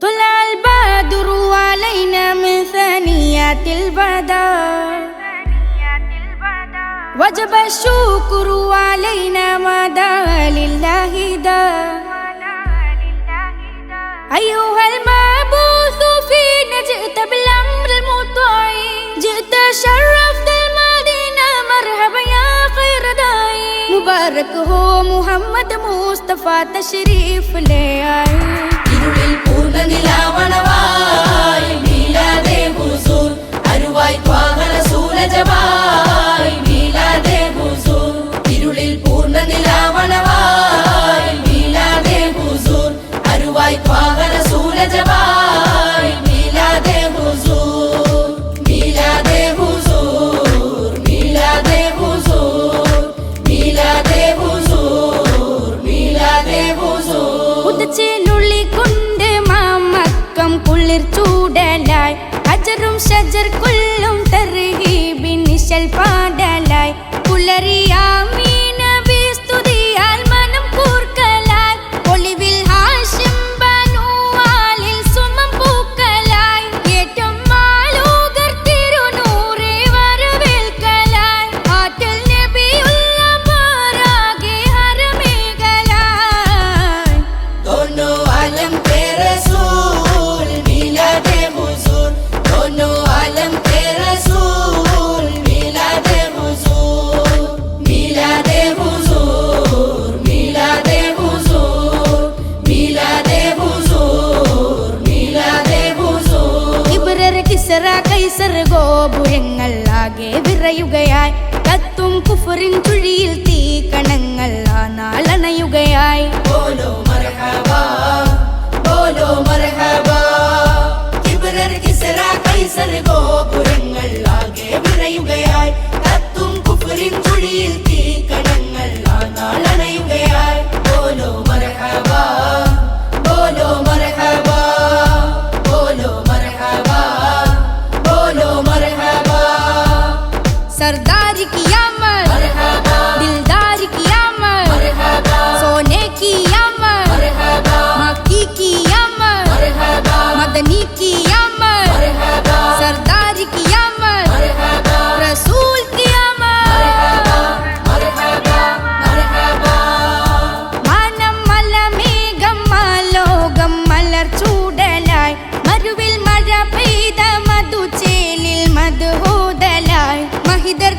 طلع البدر علينا من ثنيات البدر وجب الشكر علينا ما دعا لله دا. أيها المبعوث فينا جئت بالأمر المطاع جئت شرفت المدينة مرحبا يا خير داعي مبارك هو محمد مصطفى تشريف لي. ഹുസൂർ ഇരുളിൽ പൂർണ നിലാവണവായി ഹുസൂർ ഹുസൂർ ഹുസൂർ ഹുസൂർ ഹുസൂർ കുളിർ ഷജർ കൊല്ലും തർഹീബിൻ பாடலாய் புலரியாமி കൈസർ ഗോപുരങ്ങൾ ആകെ വിറയുകയായി. കത്തും കുഫറിൻ ചുഴിയിൽ തീ കണങ്ങൾ सरदार की आमद। दिलदार की आमद। सोने की आमद। मक्की की आमद। मदनी की आमद। सरदार की आमद। रसूल की आमद। चूडलाय। मर मधु चेलिल मधु মাহিদের